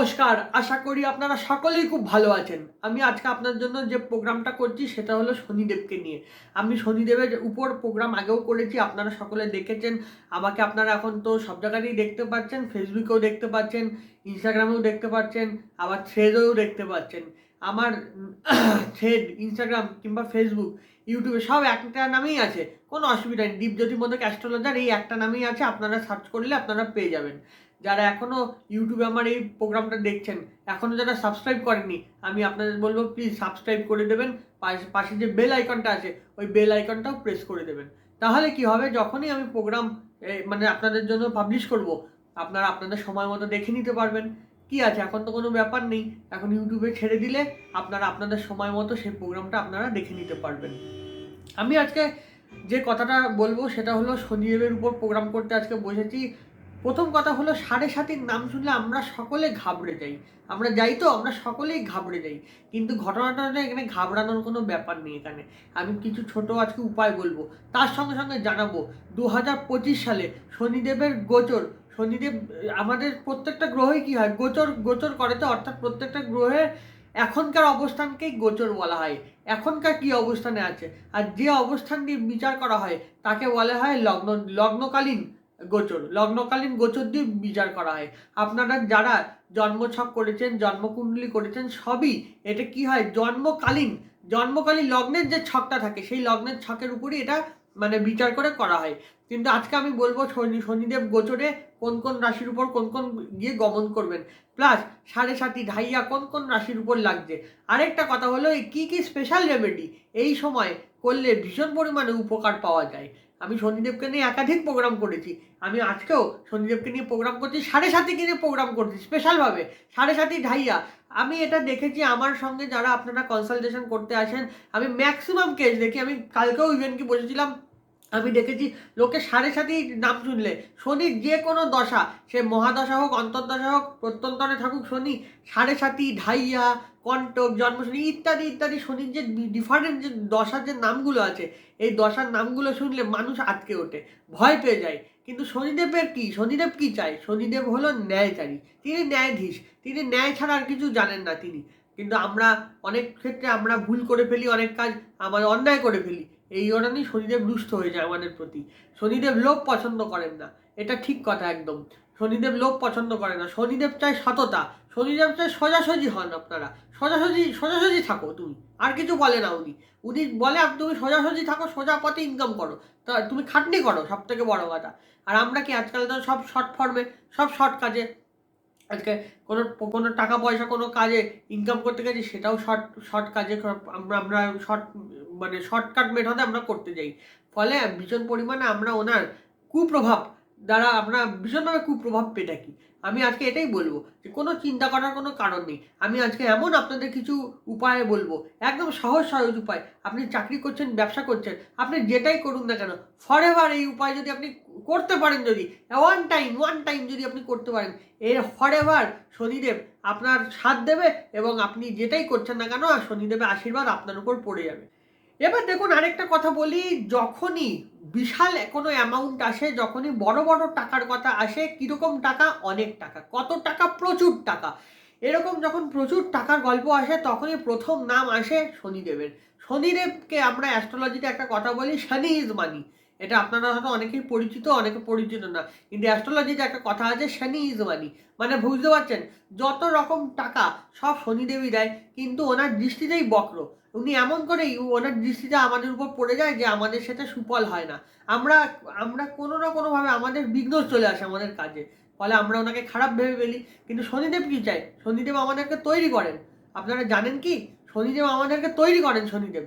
নমস্কার, আশা করি আপনারা সকলেই খুব ভালো আছেন। আমি আজকে আপনার জন্য যে প্রোগ্রামটা করছি সেটা হলো শনিদেবকে নিয়ে। আমি শনিদেবের উপর প্রোগ্রাম আগেও করেছি, আপনারা সকলে দেখেছেন। আমাকে আপনারা এখন তো সব জায়গাতেই দেখতে পাচ্ছেন, ফেসবুকেও দেখতে পাচ্ছেন, ইনস্টাগ্রামেও দেখতে পাচ্ছেন, আবার থ্রেডেও দেখতে পাচ্ছেন। আমার থ্রেড, ইনস্টাগ্রাম কিংবা ফেসবুক, ইউটিউবে সব একটা নামেই আছে। কোনো অসুবিধা নেই। দীপজ্যোতি মোদক অ্যাস্ট্রোলজার এই একটা নামেই আছে, আপনারা সার্চ করলে আপনারা পেয়ে যাবেন। যারা এখনও ইউটিউবে আমার এই প্রোগ্রামটা দেখছেন এখনও যারা সাবস্ক্রাইব করেননি, আমি আপনাদের বলব প্লিজ সাবস্ক্রাইব করে দেবেন। পাশে পাশে যে বেল আইকনটা আছে, ওই বেল আইকনটাও প্রেস করে দেবেন। তাহলে কি হবে? যখনই আমি প্রোগ্রাম মানে আপনাদের জন্য পাবলিশ করব, আপনারা আপনাদের সময় মতো দেখে নিতে পারবেন। কি আছে? এখন তো কোনো ব্যাপার নেই। এখন ইউটিউবে ছেড়ে দিলে আপনারা আপনাদের সময় মতো সেই প্রোগ্রামটা আপনারা দেখে নিতে পারবেন। আমি আজকে যে কথাটা বলব, সেটা হলো শনিদেবের উপর প্রোগ্রাম করতে আজকে বসেছি। প্রথম কথা হলো সাড়ে সাতির নাম শুনলে আমরা সকলে ঘাবড়ে যাই। আমরা যাই তো, আমরা সকলেই ঘাবড়ে যাই। কিন্তু ঘটনাটা এখানে ঘাবড়ানোর কোনো ব্যাপার নেই এখানে। আমি কিছু ছোট আজকে উপায় বলব। তার সঙ্গে সঙ্গে জানাব দু পঁচিশ সালে শনিদেবের গোচর, শনিদেব, আমাদের প্রত্যেকটা গ্রহই কি হয়? গোচর গোচর করে তো, অর্থাৎ প্রত্যেকটা গ্রহের এখনকার অবস্থানকেই গোচর বলা হয়। এখনকার কি অবস্থানে আছে? আর যে অবস্থান অবস্থানটি বিচার করা হয়, তাকে বলা হয় লগ্ন, লগ্নকালীন গোচর। লগ্নকালীন গোচর দিয়ে বিচার করা হয়। আপনারা যারা জন্মছক করেছেন, জন্মকুণ্ডলী করেছেন, সবই এটা কি হয়? জন্মকালীন জন্মকালীন লগ্নের যে ছকটা থাকে, সেই লগ্নের ছকের উপরই এটা মানে বিচার করে করা হয়। কিন্তু আজকে আমি বলব শনি, শনিদেব গোচরে কোন কোন রাশির উপর কোন কোন গিয়ে গমন করবেন। প্লাস সাড়ে সাতি ঢাইয়া কোন কোন রাশির উপর লাগছে? আরেকটা কথা হলো কী কী স্পেশাল রেমেডি এই সময় করলে ভীষণ পরিমাণে উপকার পাওয়া যায়। আমি শনিদেবকে নিয়ে একাধিক প্রোগ্রাম করেছি। আমি আজকেও সঞ্জীদেবকে নিয়ে প্রোগ্রাম করছি, সাড়ে সাতিকে নিয়ে প্রোগ্রাম করছি স্পেশালভাবে সাড়ে সাতই ঢাইয়া। আমি এটা দেখেছি আমার সঙ্গে যারা আপনারা কনসালটেশন করতে আসেন, আমি ম্যাক্সিমাম কেস দেখি। আমি কালকেও ইভেন কি বসেছিলাম আমি দেখেছি, লোকে সাড়ে সাথেই নাম শুনলে শনির যে কোনো দশা, সে মহাদশা হোক, অন্তর্দশা হোক, প্রত্যন্তরে থাকুক শনি, সাড়ে সাতি ঢাইয়া কণ্টক জন্মশনি, ইত্যাদি ইত্যাদি, শনির যে ডিফারেন্ট যে দশার যে নামগুলো আছে, এই দশার নামগুলো শুনলে মানুষ আটকে ওঠে, ভয় পেয়ে যায়। কিন্তু শনিদেবের কি? শনিদেব কি চায়? শনিদেব হলো ন্যায়চারী। তিনি ন্যায়াধীশ, তিনি ন্যায় ছাড়া আর কিছু জানেন না তিনি। কিন্তু আমরা অনেক ক্ষেত্রে আমরা ভুল করে ফেলি, অনেক কাজ আমার অন্যায় করে ফেলি। এই কারণেই শনিদেব রুষ্ট হয়ে যায় আমাদের প্রতি। শনিদেব লোভ পছন্দ করেন না। এটা ঠিক কথা একদম। শনিদেব লোভ পছন্দ করে না। শনিদেব চায় সততা। শনিদেব চায় সোজাসুজি হন আপনারা। সোজাসুজি সোজাসুজি থাকো তুমি। আর কিছু বলে না উনি। উনি বলে তুমি সোজাসুজি থাকো, সোজা পথে ইনকাম করো। তা তুমি খাটনি করো সব থেকে বড় কথা। আর আমরা কি আজকাল তো সব শর্ট ফর্মে সব শর্ট কাজে আজকে কোনো কোনো টাকা পয়সা কোনো কাজে ইনকাম করতে গেছি, সেটাও শর্ট শর্ট কাজে আমরা আমরা শর্ট মানে শর্টকাট মেথডে আমরা করতে যাই। ফলে ভীষণ পরিমাণে আমরা ওনার কুপ্রভাব দ্বারা আমরা ভীষণভাবে কুপ্রভাব পেয়ে থাকি। আমি আজকে এটাই বলব যে কোনো চিন্তা করার কোনো কারণ নেই। আমি আজকে এমন আপনাদের কিছু উপায় বলব, একদম সহজ সহজ উপায়। আপনি চাকরি করছেন, ব্যবসা করছেন, আপনি যেটাই করুন না কেন ফর এভার এই উপায় যদি আপনি করতে পারেন যদি ওয়ান টাইম ওয়ান টাইম যদি আপনি করতে পারেন, এর ফর এভার শনিদেব আপনার সাথ দেবে এবং আপনি যেটাই করছেন না কেন, শনিদেবের আশীর্বাদ আপনার উপর পড়ে যাবে। এবার দেখুন আরেকটা কথা বলি, যখনই বিশাল কোনো অ্যামাউন্ট আসে, যখনই বড় বড় টাকার কথা আসে, কীরকম টাকা? অনেক টাকা। কত টাকা? প্রচুর টাকা। এরকম যখন প্রচুর টাকার গল্প আসে, তখনই প্রথম নাম আসে শনিদেবের। শনিদেবকে আমরা অ্যাস্ট্রোলজিতে একটা কথা বলি, শনি ইজ মানি এটা আপনারা হয়তো অনেকেই পরিচিত, অনেকে পরিচিত না। কিন্তু অ্যাস্ট্রোলজিতে একটা কথা আছে, শনি ইজ মানি মানে বুঝতে পারছেন? যত রকম টাকা সব শনিদেবই দেয়, কিন্তু ওনার দৃষ্টিতেই বক্র। উনি এমন করেই ওনার দৃষ্টিটা আমাদের উপর পড়ে যায় যে আমাদের সাথে সুফল হয় না। আমরা আমরা কোনো না কোনোভাবে আমাদের বিঘ্ন চলে আসে আমাদের কাজে। ফলে আমরা ওনাকে খারাপ ভেবে ফেলি। কিন্তু শনিদেব কী চায়? শনিদেব আমাদেরকে তৈরি করেন। আপনারা জানেন কি? শনিদেব আমাদেরকে তৈরি করেন, শনিদেব।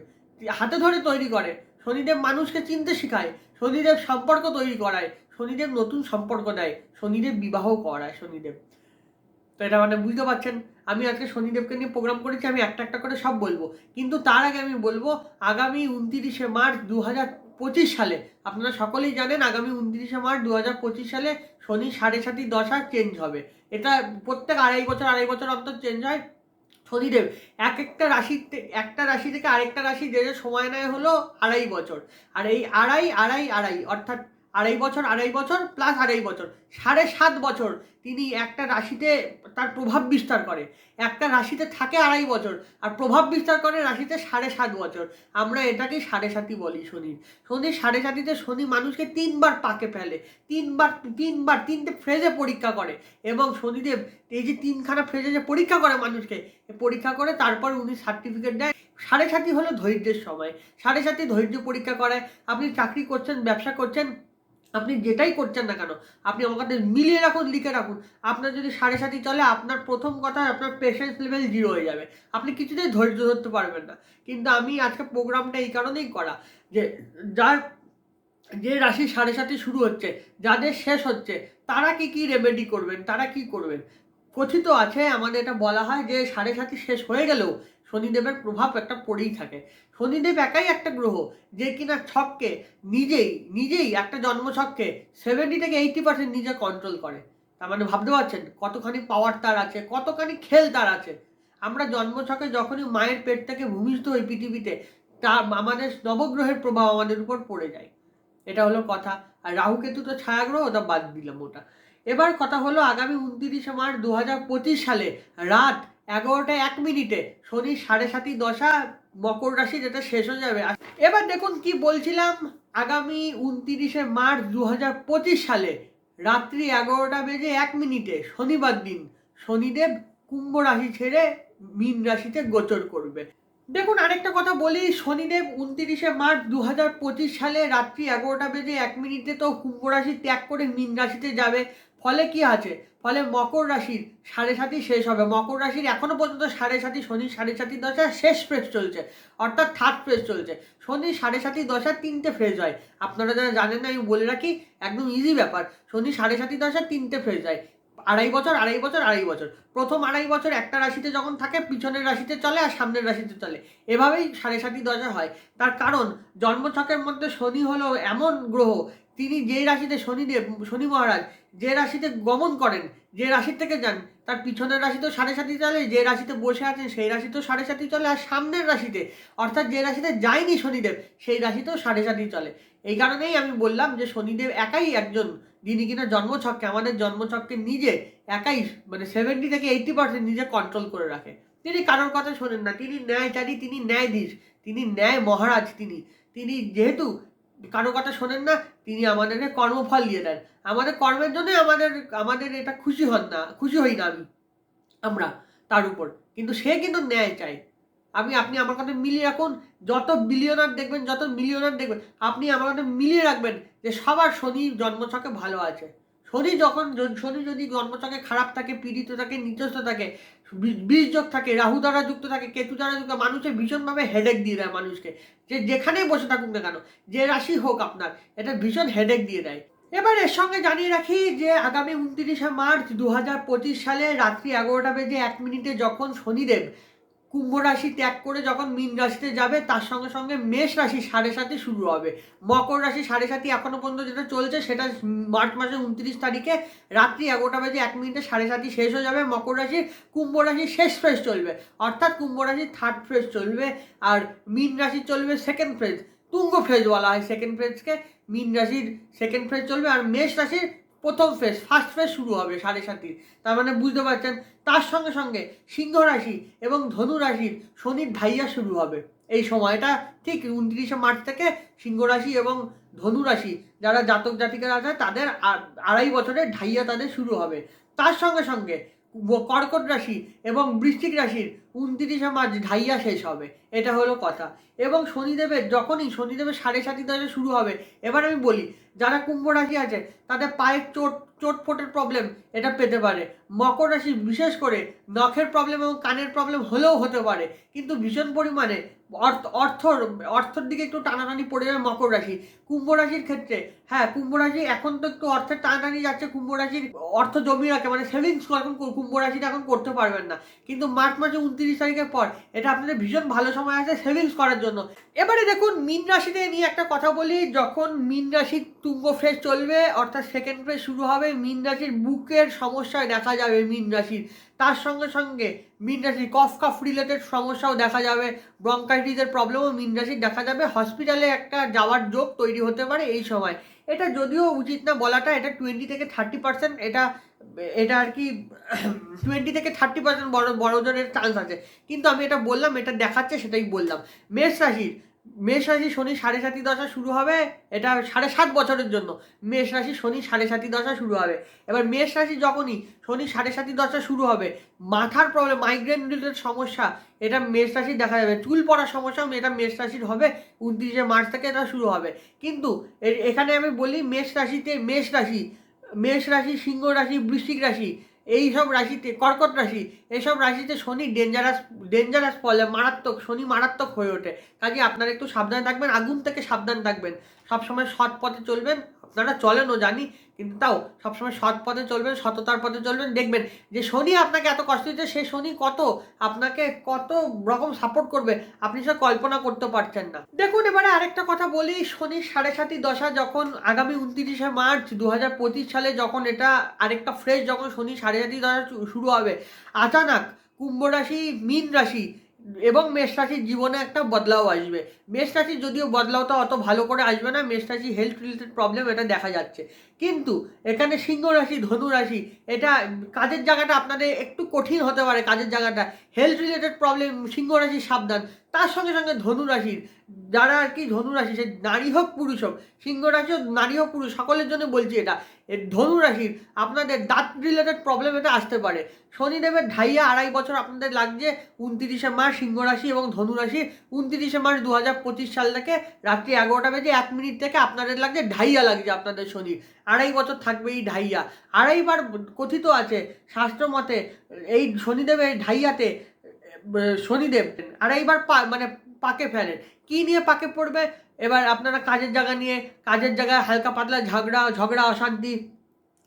হাতে ধরে তৈরি করে। শনিদেব মানুষকে চিনতে শেখায়। শনিদেব সম্পর্ক তৈরি করায়। শনিদেব নতুন সম্পর্ক দেয়। শনিদেব বিবাহ করায় শনিদেব। তো এটা মানে বুঝতে পারছেন? আমি আজকে শনিদেবকে নিয়ে প্রোগ্রাম করেছি, আমি একটা একটা করে সব বলব। কিন্তু তার আগে আমি বলব, আগামী উনতিরিশে মার্চ দু হাজার পঁচিশ সালে, আপনারা সকলেই জানেন আগামী উনত্রিশে মার্চ দু হাজার পঁচিশ সালে শনি সাড়ে সাতি দশা চেঞ্জ হবে। এটা প্রত্যেক আড়াই বছর আড়াই বছর অন্তর চেঞ্জ হয়। শনিদেব, এক একটা রাশি একটা রাশি থেকে আরেকটা রাশি যে যে সময় নেয় হলো আড়াই বছর। আর এই আড়াই আড়াই আড়াই, অর্থাৎ আড়াই বছর আড়াই বছর প্লাস আড়াই বছর। সাড়ে সাত বছর তিনি একটা রাশিতে তার প্রভাব বিস্তার করে। একটা রাশিতে থাকে আড়াই বছর আর প্রভাব বিস্তার করে রাশিতে সাড়ে সাত বছর। আমরা এটাকে সাড়ে সাতই বলি শনি। শনি সাড়ে সাতিতে শনি মানুষকে তিনবার পাকে ফেলে, তিনবার তিনবার তিনটে ফ্রেজে পরীক্ষা করে এবং শনিদেব এই যে তিনখানা ফ্রেজে যে পরীক্ষা করে মানুষকে পরীক্ষা করে তারপর উনি সার্টিফিকেট দেয়। সাড়ে সাতই হলো ধৈর্যের সময়। সাড়ে সাতি ধৈর্য পরীক্ষা করে, আপনি চাকরি করছেন, ব্যবসা করছেন আপনি যেটাই করছেন না কেন, আপনি আমার কাছে মিলিয়ে রাখুন, লিখে রাখুন। আপনার যদি সাড়ে সাতি চলে, আপনার প্রথম কথা, আপনার পেশেন্স লেভেল জিরো হয়ে যাবে। আপনি কিছুতেই ধৈর্য ধরতে পারবেন না। কিন্তু আমি আজকে প্রোগ্রামটা এই কারণেই করা যে, যার যে রাশি সাড়ে সাতি শুরু হচ্ছে, যাদের শেষ হচ্ছে, তারা কি কি রেমেডি করবেন, তারা কি করবেন? কথিত আছে, আমাদের এটা বলা হয় যে সাড়ে সাতি শেষ হয়ে গেলেও শনিদেবের প্রভাব একটা পড়েই থাকে। শনিদেব একাই একটা গ্রহ যে কিনা ছককে নিজেই নিজেই একটা জন্ম জন্মছককে সেভেন্টি থেকে এইটি পার্সেন্ট নিজে কন্ট্রোল করে। তার মানে ভাবতে পারছেন, কতখানি পাওয়ার তার আছে, কতখানি খেল তার আছে। আমরা জন্মছকে যখনই মায়ের পেট থেকে ভূমিষ্ঠ হই পৃথিবীতে, তা আমাদের নবগ্রহের প্রভাব আমাদের উপর পড়ে যায়। এটা হলো কথা। আর রাহুকেতু তো ছায়াগ্রহ, ওটা বাদ দিলাম ওটা। এবার কথা হলো আগামী উনত্রিশে মার্চ দু হাজার পঁচিশ সালে রাত এগারোটা এক মিনিটে। শনি সাড়ে সাতই দশা, মকর রাশি যেটা শেষ হয়ে যাবে। এবার দেখুন কি বলছিলাম, আগামী উনতিরিশে মার্চ দু হাজার পঁচিশ সালে, রাত্রি এগারোটা বেজে এক মিনিটে, শনিবার দিন, শনিদেব কুম্ভ রাশি ছেড়ে মীন রাশিতে গোচর করবে। দেখুন আরেকটা কথা বলি, শনিদেব উনতিরিশে মার্চ দু হাজার পঁচিশ সালে, রাত্রি এগারোটা বেজে এক মিনিটে তো কুম্ভ রাশি ত্যাগ করে মীন রাশিতে যাবে। ফলে কি আছে? ফলে মকর রাশির সাড়ে সাতই শেষ হবে। মকর রাশির এখনও পর্যন্ত সাড়ে সাতই শনি সাড়ে সাতই দশা শেষ ফ্রেজ চলছে। অর্থাৎ থার্ড ফ্রেজ চলছে। শনি সাড়ে সাতই দশার তিনটে ফ্রেজ হয়। আপনারা যারা জানেন না, আমি বলে রাখি, একদম ইজি ব্যাপার। শনি সাড়ে সাতই দশার তিনটে ফ্রেজ হয়। আড়াই বছর আড়াই বছর আড়াই বছর। প্রথম আড়াই বছর একটা রাশিতে যখন থাকে, পিছনের রাশিতে চলে আর সামনের রাশিতে চলে। এভাবেই সাড়ে সাতই দশা হয়। তার কারণ, জন্মছকের মধ্যে শনি হলো এমন গ্রহ। তিনি যে রাশিতে শনিদেব, শনি মহারাজ যে রাশিতে গমন করেন, যে রাশির থেকে যান, তার পিছনের রাশি তো সাড়ে সাতই চলে, যে রাশিতে বসে আছেন সেই রাশি তো সাড়ে সাতই চলে, আর সামনের রাশিতে, অর্থাৎ যে রাশিতে যায়নি শনিদেব, সেই রাশিতেও সাড়ে সাতই চলে। এই কারণেই আমি বললাম যে শনিদেব একাই একজন, যিনি কিনা জন্মছককে, আমাদের জন্মছককে নিজে একাই মানে সেভেন্টি থেকে এইটটি পার্সেন্ট নিজে কন্ট্রোল করে রাখে। তিনি কারোর কথা শোনেন না, তিনি ন্যায়চারী, তিনি ন্যায়াধীশ, তিনি ন্যায় মহারাজ তিনি। তিনি যেহেতু কারও কথা শোনেন না তিনি আমাদেরকে কর্মফল দিয়ে দেন। আমাদের কর্মের জন্য আমাদের আমাদের এটা খুশি হন না, খুশি হই না আমি, আমরা, তার উপর। কিন্তু সে কিন্তু ন্যায় চাই আমি, আপনি আমার কথা মিলিয়ে রাখুন, যত বিলিয়নার দেখবেন, যত মিলিয়নার দেখবেন, আপনি আমার কথা মিলিয়ে রাখবেন যে সবার শনি জন্মছকে ভালো আছে। শনি যখন, শনি যদি জন্মছকে খারাপ থাকে, পীড়িত থাকে, নিচস্থ থাকে বীজ যোগ থাকে, রাহু দ্বারা যুক্ত থাকে, কেতু দ্বারা যুক্ত মানুষের ভীষণভাবে হেডেক দিয়ে দেয় মানুষকে। যে যেখানেই বসে থাকুক না কেন, যে রাশি হোক আপনার, এটা ভীষণ হেডেক দিয়ে দেয়। এবার এর সঙ্গে জানিয়ে রাখি যে আগামী উনত্রিশে মার্চ দু হাজার পঁচিশ সালে রাত্রি এগারোটা বেজে এক মিনিটে যখন শনিদেব কুম্ভ রাশি ত্যাগ করে যখন মীন রাশিতে যাবে, তার সঙ্গে সঙ্গে মেষ রাশি সাড়ে সাথে শুরু হবে। মকর রাশি সাড়ে সাথে এখনও পর্যন্ত যেটা চলছে, সেটা মার্চ মাসের উনত্রিশ তারিখে রাত্রি এগারোটা বাজে এক মিনিটে সাড়ে সাতই শেষ হয়ে যাবে। মকর রাশি, কুম্ভ রাশির শেষ ফ্রেজ চলবে। অর্থাৎ কুম্ভ রাশির থার্ড ফ্রেজ চলবে আর মীন রাশি চলবে সেকেন্ড ফ্রেজ তুঙ্গ ফ্রেজ বলা হয় সেকেন্ড ফ্রেজকে মীন রাশির সেকেন্ড ফ্রেজ চলবে আর মেষ রাশির প্রথম ফেজ ফার্স্ট ফেজ শুরু হবে সাড়ে সাতির তার মানে বুঝতে পারছেন, তার সঙ্গে সঙ্গে সিংহ রাশি এবং ধনু রাশির শনির ঢাইয়া শুরু হবে। এই সময়টা ঠিক উনত্রিশে মার্চ থেকে সিংহ রাশি এবং ধনু রাশি যারা জাতক জাতিকারা আছে, তাদের আড়াই বছরের ঢাইয়া তাদের শুরু হবে। তার সঙ্গে সঙ্গে কর্কট রাশি এবং বৃশ্চিক রাশির উনত্রিশে মার্চ ঢাইয়া শেষ হবে, এটা হলো কথা। এবং শনিদেবের, যখনই শনিদেবের সাড়ে সাতি দশে শুরু হবে, এবার আমি বলি, যারা কুম্ভ রাশি আছে, তাদের পায়ের চোট চোট ফোটের প্রবলেম এটা পেতে পারে। মকর রাশি বিশেষ করে নখের প্রবলেম এবং কানের প্রবলেম হলেও হতে পারে। কিন্তু ভীষণ পরিমাণে অর্থ, অর্থর, অর্থের দিকে একটু টানাটানি পড়ে যাবে মকর রাশি। কুম্ভ রাশির ক্ষেত্রে হ্যাঁ কুম্ভ রাশি এখন তো একটু অর্থের টানাটানি যাচ্ছে, কুম্ভ রাশির অর্থ জমি রাখে মানে সেভিংস এখন কুম্ভ রাশিটা এখন করতে পারবেন না। কিন্তু মার্চ মাসে উনত্রিশ তারিখের পর এটা আপনাদের ভীষণ ভালো সময় আছে সেভিংস করার জন্য। এবারে দেখুন, মিন রাশিতে নিয়ে একটা কথা বলি, যখন মিন রাশির তুঙ্গ ফ্রেজ চলবে, অর্থাৎ সেকেন্ড ফ্রেজ শুরু হবে, মিন রাশির বুকের সমস্যায় দেখা যাবে মিন রাশির। তার সঙ্গে সঙ্গে মিন রাশির কফ কাফ রিলেটেড সমস্যাও দেখা যাবে ব্রঙ্কাইটিসের প্রবলেমও মিন রাশির দেখা যাবে। হসপিটালে একটা যাওয়ার যোগ তৈরি হতে পারে এই সময়। এটা যদিও উচিত না বলাটা, এটা টোয়েন্টি থেকে থার্টি পার্সেন্ট এটা এটা আর কি টোয়েন্টি থেকে থার্টি পার্সেন্ট বড়, বড়জনের চান্স আছে। কিন্তু আমি এটা বললাম, এটা দেখাচ্ছে সেটাই বললাম। মেষ রাশির মেষ রাশি শনি সাড়ে সাতি দশা শুরু হবে, এটা সাড়ে সাত বছরের জন্য। মেষ রাশি শনি সাড়ে সাতি দশা শুরু হবে। এবার মেষ রাশি যখনই শনি সাড়ে সাতি দশা শুরু হবে, মাথার প্রবলেম মাইগ্রেন রিলেটেড সমস্যা, এটা মেষ রাশির দেখা যাবে। চুল পড়ার সমস্যা এটা মেষ রাশির হবে, উনত্রিশে মার্চ থেকে এটা শুরু হবে। কিন্তু এখানে আমি বলি মেষ রাশিতে মেষ রাশি মেষ রাশি, সিংহ রাশি, বৃশ্চিক রাশি এই সব রাশিতে, কর্কট রাশি, এইসব রাশিতে শনি ডেঞ্জারাস ডেঞ্জারাস ফলে, মারাত্মক, শনি মারাত্মক হয়ে ওঠে। কাজে আপনারা একটু সাবধানে থাকবেন, আগুন থেকে সাবধান থাকবেন। সবসময় সৎ পথে চলবেন আপনারা চলেনও জানি, কিন্তু তাও সবসময় সৎ পথে চলবেন, সততার পথে চলবেন। দেখবেন যে শনি আপনাকে এত কষ্ট দিচ্ছে, সে শনি কত আপনাকে কত রকম সাপোর্ট করবে, আপনি সে কল্পনা করতে পারছেন না। দেখুন, এবারে আরেকটা কথা বলি, শনি সাড়ে সাতি দশা যখন আগামী উনত্রিশে মার্চ দু হাজার পঁচিশ সালে যখন এটা আরেকটা ফ্রেশ যখন শনি সাড়ে সাতই দশা শুরু হবে, আচানক কুম্ভ রাশি, মীন রাশি এবং মেষ রাশির জীবনে একটা বদলাও আসবে। মেষ রাশির যদিও বদলাওটা অত ভালো করে আসবে না মেষ রাশি হেলথ রিলেটেড প্রবলেম এটা দেখা যাচ্ছে। কিন্তু এখানে সিংহ রাশি, ধনু রাশি, এটা কাজের জায়গাটা আপনাদের একটু কঠিন হতে পারে, কাজের জায়গাটা। হেলথ রিলেটেড প্রবলেম সিংহ রাশি সাবধান। তার সঙ্গে সঙ্গে ধনু রাশির যারা আর কি ধনু রাশি সে নারী হোক, পুরুষ হোক সিংহ রাশি হোক, নারী হোক, পুরুষ, সকলের জন্য বলছি এটা। এ ধনু রাশির আপনাদের দাঁত রিলেটেড প্রবলেম এটা আসতে পারে। শনিদেবের ঢাইয়া আড়াই বছর আপনাদের লাগছে, উনতিরিশে মার্চ সিংহ রাশি এবং ধনু রাশি উনতিরিশে মার্চ দু হাজার পঁচিশ সাল থেকে রাত্রি এগারোটা বেজে এক মিনিট থেকে আপনাদের লাগছে, ঢাইয়া লাগছে আপনাদের শনি আড়াই বছর থাকবে এই ঢাইয়া। আড়াইবার কথিত আছে, শাস্ত্র মতে এই শনিদেবের ঢাইয়াতে শনিদেব আড়াইবার পা মানে পাকে ফেলেন কি নিয়ে পাকে পড়বে? এবার আপনারা কাজের জায়গা নিয়ে, কাজের জায়গায় হালকা পাতলা ঝগড়া ঝগড়া, অশান্তি,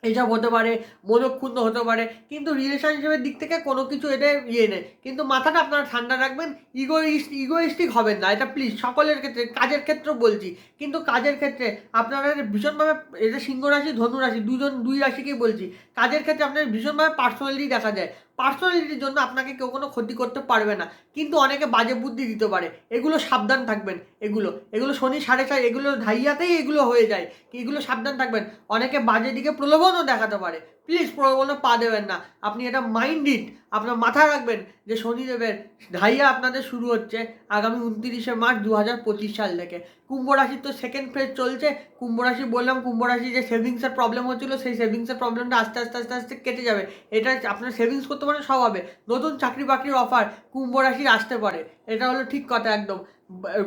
এইসব হতে পারে মনক্ষুণ্ণ হতে পারে। কিন্তু রিলেশনশিপের দিক থেকে কোনো কিছু এদের ইয়ে নেই। কিন্তু মাথাটা আপনারা ঠান্ডা রাখবেন ইগোইস্ট ইগোইস্টিক হবেন না। এটা প্লিজ সকলের ক্ষেত্রে, কাজের ক্ষেত্রেও বলছি। কিন্তু কাজের ক্ষেত্রে আপনারা ভীষণভাবে এটা সিংহ রাশি, ধনু রাশি, দুজন, দুই রাশিকেই বলছি। কাজের ক্ষেত্রে আপনার ভীষণভাবে পার্সোনালিটি দেখা যায়। পার্সোনালিটির জন্য আপনাকে কেউ কোনো ক্ষতি করতে পারবে না। কিন্তু অনেকে বাজে বুদ্ধি দিতে পারে। এগুলো সাবধান থাকবেন, এগুলো। এগুলো শনি সাড়ে চার, এগুলো ধাইয়াতেই এগুলো হয়ে যায়। এগুলো সাবধান থাকবেন। অনেকে বাজে দিকে প্রলোভনও দেখাতে পারে। প্লিজ প্রলোভনে পা দেবেন না। আপনি এটা মাইন্ডিড আপনার মাথায় রাখবেন যে শনিদেবের ধাইয়া আপনাদের শুরু হচ্ছে আগামী উনতিরিশে মার্চ দু হাজার পঁচিশ সাল থেকে। কুম্ভ রাশির তো সেকেন্ড ফেজ চলছে। কুম্ভ রাশি বললাম, কুম্ভ রাশি যে সেভিংসের প্রবলেম হচ্ছিল, সেই সেভিংসের প্রবলেমটা আস্তে আস্তে আস্তে আস্তে কেটে যাবে। এটা আপনার সেভিংস করতে পারেন, সব হবে। নতুন চাকরি বাকরির অফার কুম্ভ রাশির আসতে পারে। এটা হলো ঠিক কথা একদম।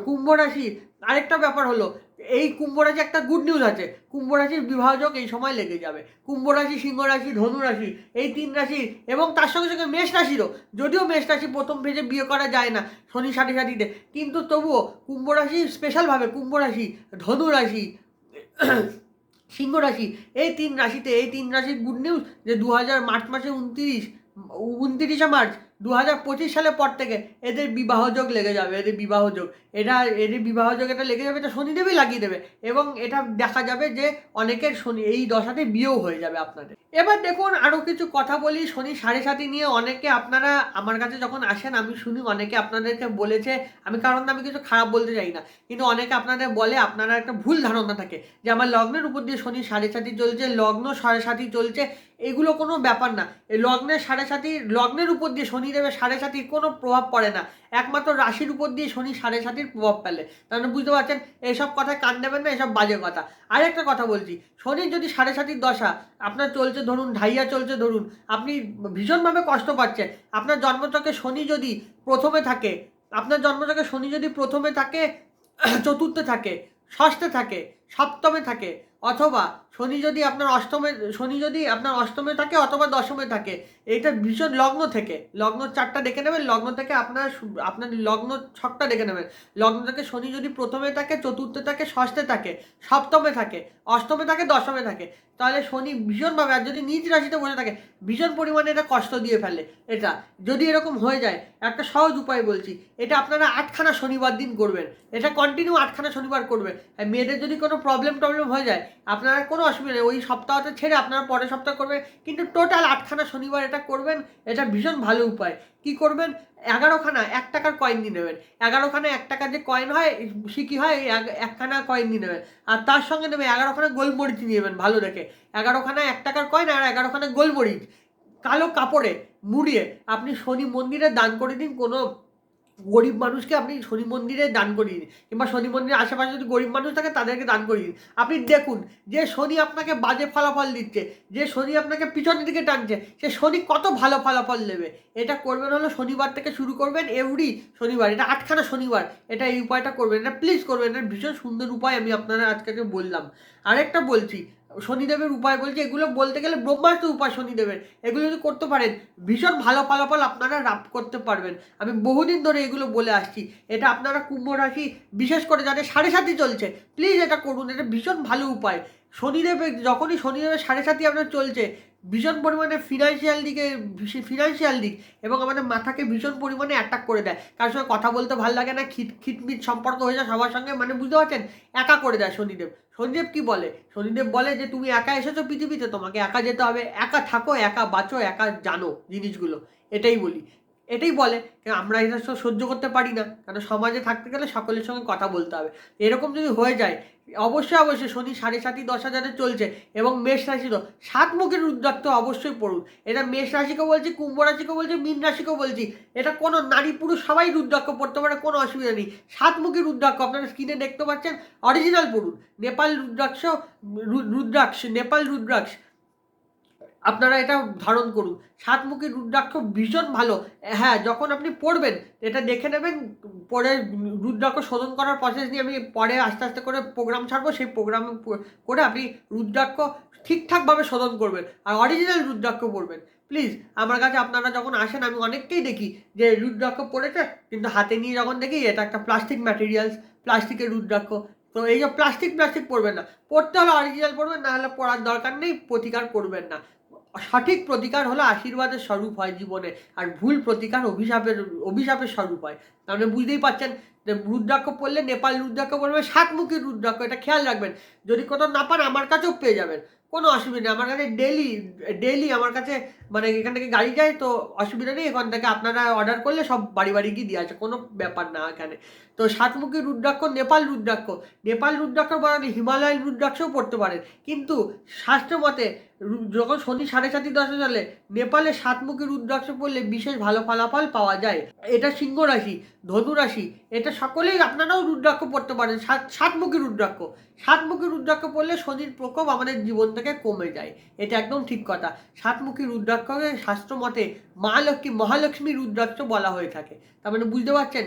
কুম্ভ রাশি আরেকটা ব্যাপার হলো এই কুম্ভ রাশি একটা গুড নিউজ আছে। কুম্ভ রাশির বিভাজক এই সময় লেগে যাবে। কুম্ভ রাশি, সিংহ রাশি, ধনু রাশি, এই তিন রাশি এবং তার সঙ্গে সঙ্গে মেষ রাশিরও। যদিও মেষ রাশি প্রথম ফেজে বিয়ে করা যায় না শনি সাথী সাথীতে, কিন্তু তবুও কুম্ভ রাশি স্পেশালভাবে কুম্ভ রাশি, ধনু রাশি, সিংহ রাশি, এই তিন রাশিতে, এই তিন রাশির গুড নিউজ যে দু হাজার মার্চ মাসে উনত্রিশ, উনত্রিশে মার্চ দু হাজার পঁচিশ সালের পর থেকে এদের বিবাহযোগ লেগে যাবে, এদের বিবাহযোগ এটা এদের বিবাহযোগ এটা লেগে যাবে, এটা শনিদেবই লাগিয়ে দেবে। এবং এটা দেখা যাবে যে অনেকের শনি, এই দশাতে বিয়েও হয়ে যাবে আপনাদের। এবার দেখুন আরও কিছু কথা বলি, শনি সাড়ে সাতি নিয়ে অনেকে আপনারা আমার কাছে যখন আসেন, আমি শুনি অনেকে আপনাদেরকে বলেছে, আমি কারণ আমি কিছু খারাপ বলতে চাই না, কিন্তু অনেকে আপনাদের বলে আপনারা একটা ভুল ধারণা থাকে, যে আমার লগ্নের উপর দিয়ে শনি সাড়ে সাতি চলছে, লগ্ন সাড়ে সাতি চলছে, এগুলো কোনো ব্যাপার না। লগ্নের সাড়ে সাতি লগ্নের উপর দিয়ে শনিদেবের সাড়ে সাতির কোনো প্রভাব পড়ে না। একমাত্র রাশির উপর দিয়ে শনি সাড়ে সাতির প্রভাব ফেলে। তাহলে বুঝতে পারছেন, এইসব কথায় কান দেবেন না এসব বাজে কথা। আর একটা কথা বলছি, শনির যদি সাড়ে সাতির দশা, আপনার চলছে ধরুন, ঢাইয়া চলছে ধরুন, আপনি ভীষণভাবে কষ্ট পাচ্ছেন। আপনার জন্মচকে শনি যদি প্রথমে থাকে, আপনার জন্মচকে শনি যদি প্রথমে থাকে, চতুর্থে থাকে, ষষ্ঠে থাকে, সপ্তমে থাকে, অথবা শনি যদি আপনার অষ্টমে, শনি যদি আপনার অষ্টমে থাকে অথবা দশমে থাকে এটা ভীষণ লগ্ন থেকে। লগ্ন চারটা দেখে নেবেন, লগ্ন থেকে আপনার আপনার লগ্ন ছকটা দেখে নেবেন। লগ্ন থেকে শনি যদি প্রথমে থাকে, চতুর্থে থাকে, ষষ্ঠে থাকে, সপ্তমে থাকে, অষ্টমে থাকে, দশমে থাকে, তাহলে শনি ভীষণভাবে, আর যদি নিজ রাশিতে বসে থাকে, ভীষণ পরিমাণে এটা কষ্ট দিয়ে ফেলে এটা। যদি এরকম হয়ে যায়, একটা সহজ উপায় বলছি, এটা আপনারা আটখানা শনিবার দিন করবেন। এটা কন্টিনিউ আটখানা শনিবার করবেন। মেয়েদের যদি কোনো প্রবলেম টবলেম হয়ে যায়, আপনারা কোনো অসুবিধা ওই সপ্তাহটা ছেড়ে আপনারা পরের সপ্তাহ করবেন। কিন্তু টোটাল আটখানা শনিবার এটা করবেন, এটা ভীষণ ভালো উপায়। কি করবেন? এগারোখানা, এক টাকার কয়েন নিয়ে নেবেন। এগারোখানা, এক টাকার যে কয়েন হয় সিকি হয়? একখানা কয়েন নিয়ে নেবেন। আর তার সঙ্গে নেবেন এগারোখানা গোলমরিচ নিয়ে নেবেন, ভালো দেখে। এগারোখানা, এক টাকার কয়েন আর এগারোখানা গোলমরিচ। কালো কাপড়ে মুড়িয়ে আপনি শনি মন্দিরে দান করে দিন, কোনো গরিব মানুষকে আপনি শনি মন্দিরে দান করে দিন। কিংবা শনি মন্দিরের আশেপাশে যদি গরিব মানুষ থাকে, তাদেরকে দান করে দিন। আপনি দেখুন, যে শনি আপনাকে বাজে ফলাফল দিচ্ছে, যে শনি আপনাকে পিছনের দিকে টানছে, সে শনি কত ভালো ফলাফল দেবে। এটা করবেন হলো শনিবার থেকে শুরু করবেন এভরি শনিবার। এটা আটখানা শনিবার। এটা এই উপায়টা করবেন এটা প্লিজ করবেন এটা ভীষণ সুন্দর উপায় আমি আপনারা আজকে বললাম। আরেকটা বলছি শনিদেবের উপায় বলছে, এগুলো বলতে গেলে ব্রহ্মাস্ত্র উপায় শনিদেবের। এগুলো যদি করতে পারেন, ভীষণ ভালো ফলাফল আপনারা লাভ করতে পারবেন। আমি বহুদিন ধরে এগুলো বলে আসছি। এটা আপনারা কুম্ভ রাশি, বিশেষ করে যাদের সাড়ে সাথে চলছে প্লিজ এটা করুন, এটা ভীষণ ভালো উপায়। শনিদেবের, যখনই শনিদেবের সাড়ে সাথে আপনার চলছে ভীষণ পরিমাণে ফিনান্সিয়াল দিকে ফিনান্সিয়াল দিক এবং আমাদের মাথাকে ভীষণ পরিমাণে অ্যাটাক করে দেয়। কারোর সঙ্গে কথা বলতে ভালো লাগে না, খিট, খিটমিট সম্পর্ক হয়ে যায়, সবার সঙ্গে মানে বুঝতে পারছেন? একা করে দেয় শনিদেব। শনিদেব কি বলে? শনিদেব বলে যে, তুমি একা এসেছ পৃথিবীতে, তোমাকে একা যেতে হবে। একা থাকো, একা বাঁচো, একা জানো জিনিসগুলো। এটাই বলি। এটাই বলে আমরা এটা সহ্য করতে পারি না। কারণ সমাজে থাকতে গেলে সকলের সঙ্গে কথা বলতে হবে। এরকম যদি হয়ে যায় অবশ্যই অবশ্যই, শনি সাড়ে সাতই দশ হাজারে চলছে এবং মেষ রাশি তো সাত মুখের রুদ্রাক্ষ অবশ্যই পড়ুন। এটা মেষ রাশিকেও বলছি, কুম্ভ রাশিকেও বলছি, মীন রাশিকেও বলছি। এটা কোনো নারী পুরুষ সবাই রুদ্রাক্ষ পড়তে পারে, কোনো অসুবিধা নেই। সাত মুখের রুদ্রাক্ষ আপনারা স্ক্রিনে দেখতে পাচ্ছেন অরিজিনাল পড়ুন। নেপাল রুদ্রাক্ষ রুদ্রাক্ষ, নেপাল রুদ্রাক্ষ। আপনারা এটা ধারণ করুন। সাতমুখী রুদ্রাক্ষ ভীষণ ভালো। হ্যাঁ যখন আপনি পড়বেন, এটা দেখে নেবেন পরে রুদ্রাক্ষ শোধন করার প্রসেস নিয়ে আমি পরে আস্তে আস্তে করে প্রোগ্রাম ছাড়বো, সেই প্রোগ্রাম করে আপনি রুদ্রাক্ষ ঠিকঠাকভাবে শোধন করবেন আর অরিজিনাল রুদ্রাক্ষ পড়বেন প্লিজ আমার কাছে আপনারা যখন আসেন, আমি অনেককেই দেখি যে রুদ্রাক্ষ পড়েছে, কিন্তু হাতে নিয়ে যখন দেখি এটা একটা প্লাস্টিক ম্যাটেরিয়ালস প্লাস্টিকের রুদ্রাক্ষ তো এই যে প্লাস্টিক প্লাস্টিক পড়বেন না। পড়তে হলে অরিজিনাল পড়বেন, না হলে পড়ার দরকার নেই, প্রতিকার করবেন না। সঠিক প্রতিকার হলো আশীর্বাদের স্বরূপ হয় জীবনে, আর ভুল প্রতিকার অভিশাপের অভিশাপের স্বরূপ হয়। তাহলে বুঝতেই পারছেন যে রুদ্রাক্ষ পড়লে নেপাল রুদ্রাক্ষ পড়বে, সাতমুখী রুদ্রাক্ষ, এটা খেয়াল রাখবেন। যদি কোথাও না পান, আমার কাছেও পেয়ে যাবেন। কোনো অসুবিধা নেই, আমার কাছে ডেলি ডেলি আমার কাছে মানে এখান থেকে গাড়ি যায় তো অসুবিধা নেই, এখান থেকে আপনারা অর্ডার করলে সব বাড়ি বাড়ি গিয়ে দিয়ে আছে কোনো ব্যাপার না এখানে। তো সাতমুখী রুদ্রাক্ষ, নেপাল রুদ্রাক্ষ নেপাল রুদ্রাক্ষ বলেন হিমালয়ান রুদ্রাক্ষও পড়তে পারেন। কিন্তু শাস্ত্র মতে যখন শনি সাড়ে সাতি দশে চলে, নেপালে সাতমুখী রুদ্রাক্ষ পড়লে বিশেষ ভালো ফলাফল পাওয়া যায়। এটা সিংহ রাশি, ধনু রাশি এটা সকলেই, আপনারাও রুদ্রাক্ষ পড়তে পারেন। সাত, সাতমুখী রুদ্রাক্ষ। সাতমুখী রুদ্রাক্ষ পড়লে শনির প্রকোপ আমাদের জীবন থেকে কমে যায়। এটা একদম ঠিক কথা। সাতমুখী রুদ্রাক্ষকে শাস্ত্র মতে মহালক্ষ্মী মহালক্ষ্মী রুদ্রাক্ষ বলা হয়ে থাকে। তার মানে বুঝতে পারছেন?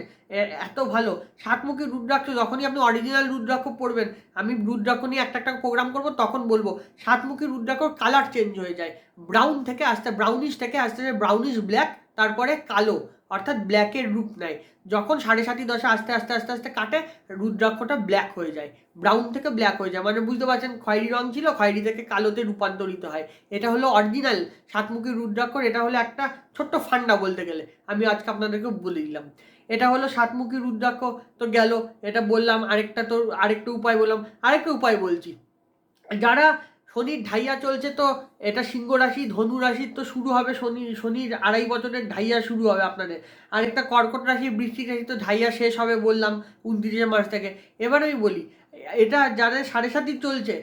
এত ভালো। সাতমুখী রুদ্রাক্ষ, যখনই আপনি অরিজিনাল রুদ্রাক্ষ পড়বেন, আমি রুদ্রাক্ষ নিয়ে একটা একটা প্রোগ্রাম করব, তখন বলব, সাতমুখী রুদ্রাক্ষর কালার চেঞ্জ হয়ে যায়। ব্রাউন থেকে আস্তে ব্রাউনিশ থেকে আস্তে আস্তে ব্রাউনিশ ব্ল্যাক তারপরে কালো। অর্থাৎ ব্ল্যাকের রূপ নেয়। যখন সাড়ে সাতি দশে আস্তে আস্তে আস্তে আস্তে কাটে, রুদ্রাক্ষটা ব্ল্যাক হয়ে যায়। ব্রাউন থেকে ব্ল্যাক হয়ে যায়। মানে বুঝতে পারছেন, খয়েরি রং ছিল, খয়েরি থেকে কালোতে রূপান্তরিত হয়। এটা হলো অরিজিনাল সাতমুখী রুদ্রাক্ষর এটা হলো একটা ছোট্ট ফান্ডা বলতে গেলে। আমি আজকে আপনাদেরকে বলে দিলাম। এটা হলো সাতমুখী রুদ্রাক্ষ, তো গেল, এটা বললাম, আরেকটা তো আরেকটা উপায় বললাম, আরেকটা উপায় বলছি। যারা শনির ঢাইয়া চলছে তো, এটা সিংহ রাশি, ধনু রাশির তো শুরু হবে শনি, শনির আড়াই বছরের ঢাইয়া শুরু হবে আপনাদের। আরেকটা কর্কট রাশি বৃষ্টিক রাশি তো ঢাইয়া শেষ হবে বললাম উনত্রিশে মার্চ থেকে। এবার আমি বলি, এটা যাদের সাড়ে সাতি চলছে,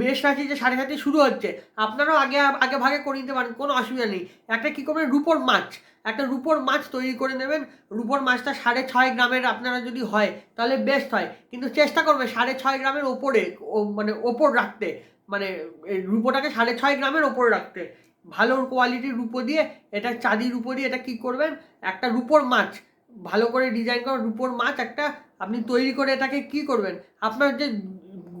মেষ রাশি যে সাড়ে সাতি শুরু হচ্ছে, আপনারাও আগে আগে ভাগে করে নিতে পারেন, কোনো অসুবিধা নেই। একটা কী করবেন, রুপোর মাছ, একটা রুপোর মাছ তৈরি করে নেবেন। রুপোর মাছটা সাড়ে ছয় গ্রামের আপনারা যদি হয়, তাহলে বেস্ট হয়। কিন্তু চেষ্টা করবে সাড়ে ছয় গ্রামের ওপরে মানে ওপর রাখতে। মানে রুপোটাকে সাড়ে ছয় গ্রামের ওপরে রাখতে। ভালো কোয়ালিটির রুপো দিয়ে, এটা চাঁদি রূপো দিয়ে এটা কী করবেন? একটা রুপোর মাছ। ভালো করে ডিজাইন করা রুপোর মাছ একটা আপনি তৈরি করে এটাকে কি করবেন? আপনার যে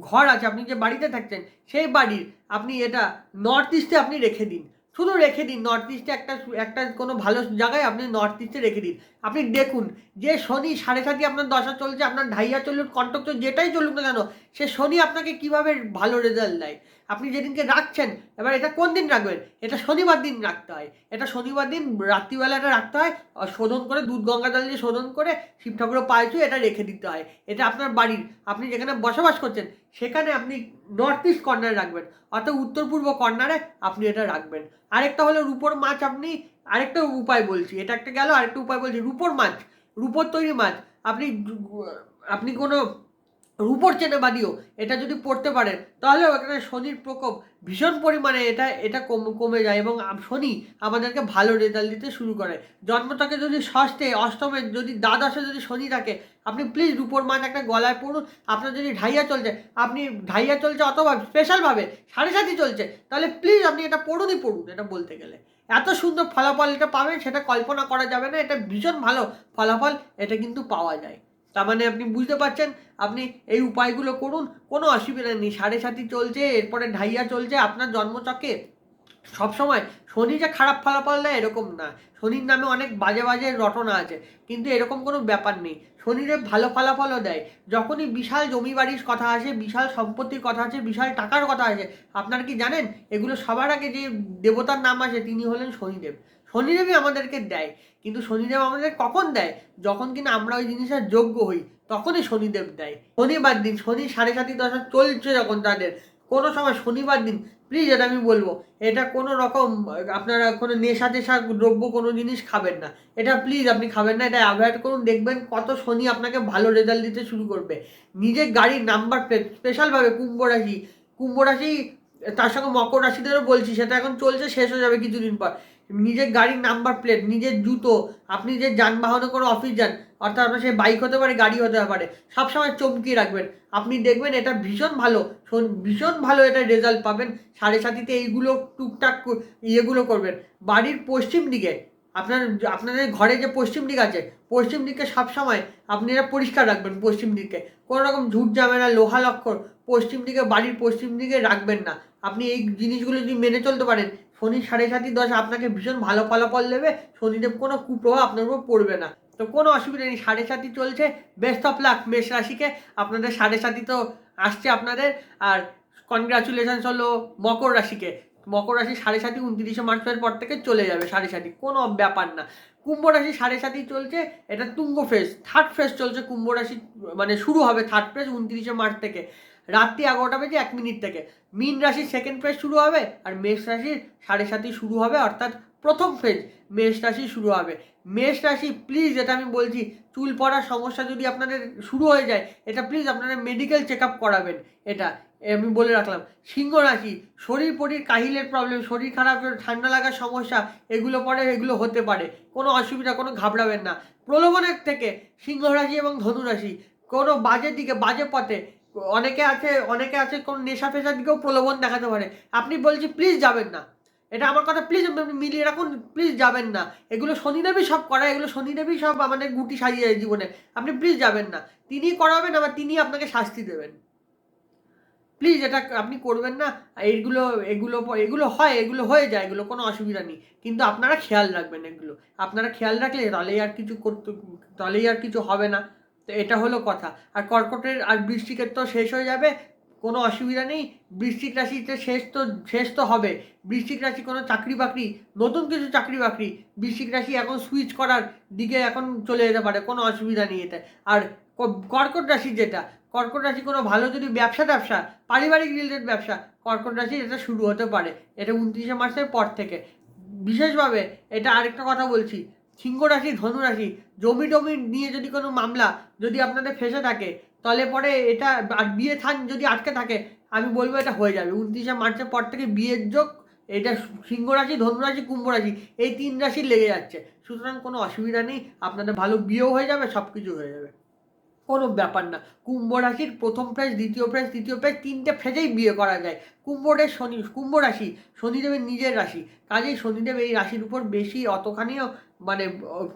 ঘর আছে, আপনি যে বাড়িতে থাকছেন, সেই বাড়ির আপনি এটা নর্থ ইস্টে আপনি রেখে দিন। শুধু রেখে দিন নর্থ ইস্টে একটা একটা কোনো ভালো জায়গায় আপনি নর্থ ইস্টে রেখে দিন। আপনি দেখুন, যে শনি সাড়ে সাতই আপনার দশা চলছে, আপনার ঢাইয়া চলুক কন্টক চলুক যেটাই চলুক না কেন, সে শনি আপনাকে কীভাবে ভালো রেজাল্ট দেয়? আপনি যেদিনকে রাখছেন, এবার এটা কোন দিন রাখবেন? এটা শনিবার দিন রাখতে হয়। এটা শনিবার দিন রাত্রিবেলা এটা রাখতে হয় শোধন করে দুধ, গঙ্গা জল দিয়ে শোধন করে শিব ঠাকুরের পায়ে এটা রেখে দিতে হয়। এটা আপনার বাড়ির, আপনি যেখানে বসবাস করছেন সেখানে আপনি নর্থ ইস্ট কর্নারে রাখবেন। অর্থাৎ উত্তর পূর্ব কর্নারে আপনি এটা রাখবেন। আরেকটা হলো রুপোর মাছ আপনি আরেকটা উপায় বলছি। এটা একটা গেল, আরেকটা উপায় বলছি। রুপোর মাছ, রুপোর তৈরি মাছ, আপনি আপনি কোনো রূপোর চেনে বাদিও এটা যদি পড়তে পারেন, তাহলে ওখানে শনির প্রকোপ ভীষণ পরিমাণে এটা এটা কম, কমে যায় এবং শনি আমাদেরকে ভালো রেজাল্ট দিতে শুরু করে। জন্মটাকে যদি ষষ্ঠে, অষ্টমে যদি দ্বাদশে যদি শনি থাকে, আপনি প্লিজ রূপোর মাছ একটা গলায় পড়ুন। আপনার যদি ঢাইয়া চলছে, আপনি ঢাইয়া চলছে অথবা স্পেশালভাবে সাড়ে সাথে চলছে, তাহলে প্লিজ আপনি এটা পড়ুনই পড়ুন, এটা বলতে গেলে। এত সুন্দর ফলাফল এটা পাবেন, সেটা কল্পনা করা যাবে না, এটা ভীষণ ভালো ফলাফল, এটা কিন্তু পাওয়া যায়। তার মানে আপনি বুঝতে পারছেন? আপনি এই উপায়গুলো করুন, কোনো অসুবিধা নেই। সাড়ে সাতি চলছে, এরপরে ঢাইয়া চলছে, আপনার জন্মচকে। সবসময় শনি যে খারাপ ফলাফল দেয় এরকম না। শনির নামে অনেক বাজে বাজে রটনা আছে, কিন্তু এরকম কোনো ব্যাপার নেই। শনিদেব ভালো ফলাফলও দেয়। যখনই বিশাল জমি বাড়ির কথা আসে, বিশাল সম্পত্তির কথা আছে বিশাল টাকার কথা আসে, আপনারা কি জানেন? এগুলো সবার আগে যে দেবতার নাম আসে, তিনি হলেন শনিদেব। শনিদেবই আমাদেরকে দেয়। কিন্তু শনিদেব আমাদের কখন দেয়? যখন কিনা আমরা ওই জিনিসের যোগ্য হই, তখনই শনিদেব দেয়। শনিবার দিন, শনি সাড়ে সাতি দশা চলছে যখন তাদের। কোনো সময় শনিবার দিন প্লিজ এটা আমি বলব, এটা কোনো রকম, আপনারা কোনো নেশা টেশা দ্রব্য কোনো জিনিস খাবেন না। এটা প্লিজ আপনি খাবেন না, এটা অ্যাভয়েড করুন, দেখবেন কত শনি আপনাকে ভালো রেজাল্ট দিতে শুরু করবে। নিজের গাড়ির নাম্বার প্লেট স্পেশালভাবে কুম্ভ রাশি কুম্ভ রাশি, তার সঙ্গে মকর রাশিদেরও বলছি, সেটা এখন চলছে, শেষ হয়ে যাবে কিছুদিন পর। নিজের গাড়ির নাম্বার প্লেট নিজের জুতো, আপনি যে যানবাহনে করে অফিস যান, অর্থাৎ আপনার সেই বাইক হতে পারে, গাড়ি হতে পারে, সবসময় চমকিয়ে রাখবেন। আপনি দেখবেন এটা ভীষণ ভালো ভীষণ ভালো এটা রেজাল্ট পাবেন। সাড়ে সাতিতে এইগুলো টুকটাক ইয়েগুলো করবেন। বাড়ির পশ্চিম দিকে, আপনার, আপনাদের ঘরে যে পশ্চিম দিক আছে, পশ্চিম দিকে সবসময় আপনি এটা পরিষ্কার রাখবেন পশ্চিম দিকে। কোনো রকম ঝুট ঝামেলা, লোহা লক্ষর পশ্চিম দিকে, বাড়ির পশ্চিম দিকে রাখবেন না। আপনি এই জিনিসগুলো যদি মেনে চলতে পারেন শনি সাড়ে সাতি দশ আপনাকে ভীষণ ভালো ফলাফল দেবে। শনিদেব কোনো কুপ্রভাব আপনার উপর পড়বে না। তো কোনো অসুবিধা নেই, সাড়ে সাতি চলছে। বেস্ট অফ লাক মেষ রাশিকে। আপনাদের সাড়ে সাতি তো আসছে আপনাদের। আর কনগ্রাচুলেশনস হলো মকর রাশিকে। মকর রাশি সাড়ে সাতি উনত্রিশে মার্চের পর থেকে চলে যাবে সাড়ে সাতি কোনো ব্যাপার না। কুম্ভ রাশি সাড়ে সাতি চলছে। এটা তুঙ্গ ফেজ থার্ড ফেজ চলছে কুম্ভ রাশি মানে শুরু হবে থার্ড ফেজ উনত্রিশে মার্চ থেকে। রাত্রি এগারোটা বেজে এক মিনিট থেকে। মিন রাশির সেকেন্ড ফেজ শুরু হবে আর মেষ রাশির সাড়ে সাতই শুরু হবে, অর্থাৎ প্রথম ফেজ মেষ রাশি শুরু হবে। মেষ রাশি প্লিজ এটা আমি বলছি, চুল পড়ার সমস্যা যদি আপনাদের শুরু হয়ে যায়, এটা প্লিজ আপনারা মেডিকেল চেক আপ করাবেন। এটা আমি বলে রাখলাম। সিংহ রাশি, শরীর পরির কাহিলের প্রবলেম শরীর খারাপ, ঠান্ডা লাগার সমস্যা, এগুলো পরে এগুলো হতে পারে। কোনো অসুবিধা, কোনো ঘাবড়াবেন না। প্রলোভনের থেকে সিংহ রাশি এবং ধনু রাশি, কোনো বাজে দিকে, বাজে পথে অনেকে আছে অনেকে আছে কোনো নেশা ফেশার দিকেও প্রলোভন দেখাতে পারে। আপনি বলছি প্লিজ যাবেন না। এটা আমার কথা প্লিজ মিলিয়ে রাখুন প্লিজ যাবেন না। এগুলো শনিদেবই সব করা এগুলো শনিদেবই সব আমাদের গুটি সাজিয়ে দেয় জীবনে। আপনি প্লিজ যাবেন না। তিনি করাবেন, আবার তিনি আপনাকে শাস্তি দেবেন। প্লিজ এটা আপনি করবেন না। এইগুলো এগুলো এগুলো হয়, এগুলো হয়ে যায়, এগুলো কোনো অসুবিধা নেই। কিন্তু আপনারা খেয়াল রাখবেন এগুলো। আপনারা খেয়াল রাখলে তাহলেই আর কিছু করতে, তাহলেই আর কিছু হবে না। তো এটা হলো কথা। আর কর্কটের, আর বৃষ্টিকের তো শেষ হয়ে যাবে, কোনো অসুবিধা নেই। বৃশ্চিক রাশিতে শেষ তো শেষ তো হবে। বৃশ্চিক রাশি কোনো চাকরি বাকরি, নতুন কিছু চাকরি বাকরি, বৃশ্চিক রাশি এখন সুইচ করার দিকে এখন চলে যেতে পারে, কোনো অসুবিধা নেই এতে। আর কর্কট রাশি যেটা, কর্কট রাশি কোনো ভালো যদি ব্যবসা ব্যবসা পারিবারিক রিলেটেড ব্যবসা, কর্কট রাশি এটা শুরু হতে পারে, এটা উনত্রিশে মার্চের পর থেকে। বিশেষভাবে এটা আরেকটা কথা বলছি সিংহ রাশি ধনু রাশি জমি টমি নিয়ে যদি কোনো মামলা যদি আপনাদের ফেসে থাকে, তাহলে পরে এটা আর বিয়ে থান যদি আটকে থাকে, আমি বলব এটা হয়ে যাবে। উনত্রিশে মার্চের পর থেকে বিয়ের যোগ, এটা সিংহ রাশি ধনু রাশি কুম্ভ রাশি এই তিন রাশি লেগে যাচ্ছে। সুতরাং কোনো অসুবিধা নেই, আপনাদের ভালো বিয়েও হয়ে যাবে সব কিছু হয়ে যাবে। কোনো ব্যাপার না। কুম্ভ রাশির প্রথম ফেজ দ্বিতীয় ফেজ তৃতীয় ফেজ তিনটে ফেজেই বিয়ে করা যায়। কুম্ভরের শনি, কুম্ভ রাশি, শনিদেবের নিজের রাশি। কাজেই শনিদেব এই রাশির উপর বেশি অতখানিও মানে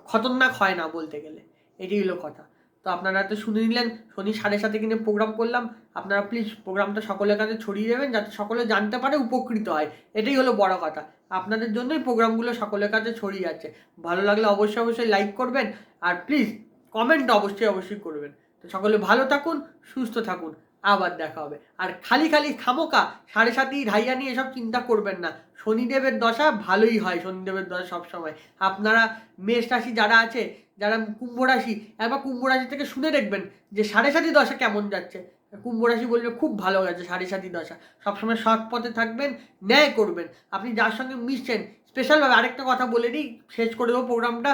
খতরনাক হয় না বলতে গেলে। এটাই হলো কথা। তো আপনারা তো শুনে নিলেন, শনি সাড়ে সাথে কিনে প্রোগ্রাম করলাম। আপনারা প্লিজ প্রোগ্রামটা সকলের কাছে ছড়িয়ে দেবেন যাতে সকলে জানতে পারে, উপকৃত হয়। এটাই হলো বড় কথা। আপনাদের জন্যই প্রোগ্রামগুলো সকলের কাছে ছড়িয়ে যাচ্ছে ভালো লাগলে অবশ্যই অবশ্যই লাইক করবেন। আর প্লিজ কমেন্ট অবশ্যই অবশ্যই করবেন। তো সকলে ভালো থাকুন, সুস্থ থাকুন, আবার দেখা হবে। আর খালি খালি খামোকা সাড়ে সাতি নিয়ে এসব চিন্তা করবেন না। শনিদেবের দশা ভালোই হয়, শনিদেবের দশা সবসময়। আপনারা মেষ রাশি যারা আছে, যারা কুম্ভ রাশি, একবার কুম্ভ রাশি থেকে শুনে দেখবেন যে সাড়ে সাতি দশা কেমন যাচ্ছে। কুম্ভ রাশি বলবে খুব ভালো গেছে সাড়ে সাতি দশা। সবসময় সৎ পথে থাকবেন, ন্যায় করবেন। আপনি যার সঙ্গে মিশছেন স্পেশালভাবে আরেকটা কথা বলে দিই শেষ করে দেবো প্রোগ্রামটা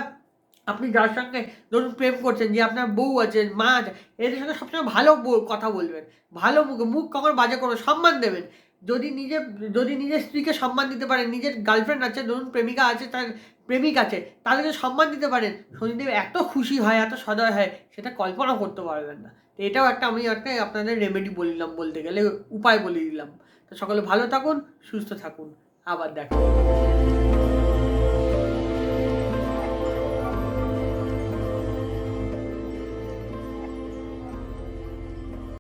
আপনি যার সঙ্গে ধরুন প্রেম করছেন, যে আপনার বউ আছে, মা আছে, এদের সঙ্গে সবসময় ভালো কথা বলবেন। ভালো মুখে, মুখ কখনো বাজে করো সম্মান দেবেন। যদি নিজে, যদি নিজের স্ত্রীকে সম্মান দিতে পারেন, নিজের গার্লফ্রেন্ড আছে, ধরুন প্রেমিকা আছে, তার প্রেমিক আছে, তাদেরকে সম্মান দিতে পারেন শনিদেব এত খুশি হয়, এত সদয় হয়, সেটা কল্পনা করতে পারবেন না। তো এটাও একটা আমি একটা আপনাদের রেমেডি বলিলাম বলতে গেলে, উপায় বলে দিলাম। তো সকলে ভালো থাকুন, সুস্থ থাকুন। আবার দেখা।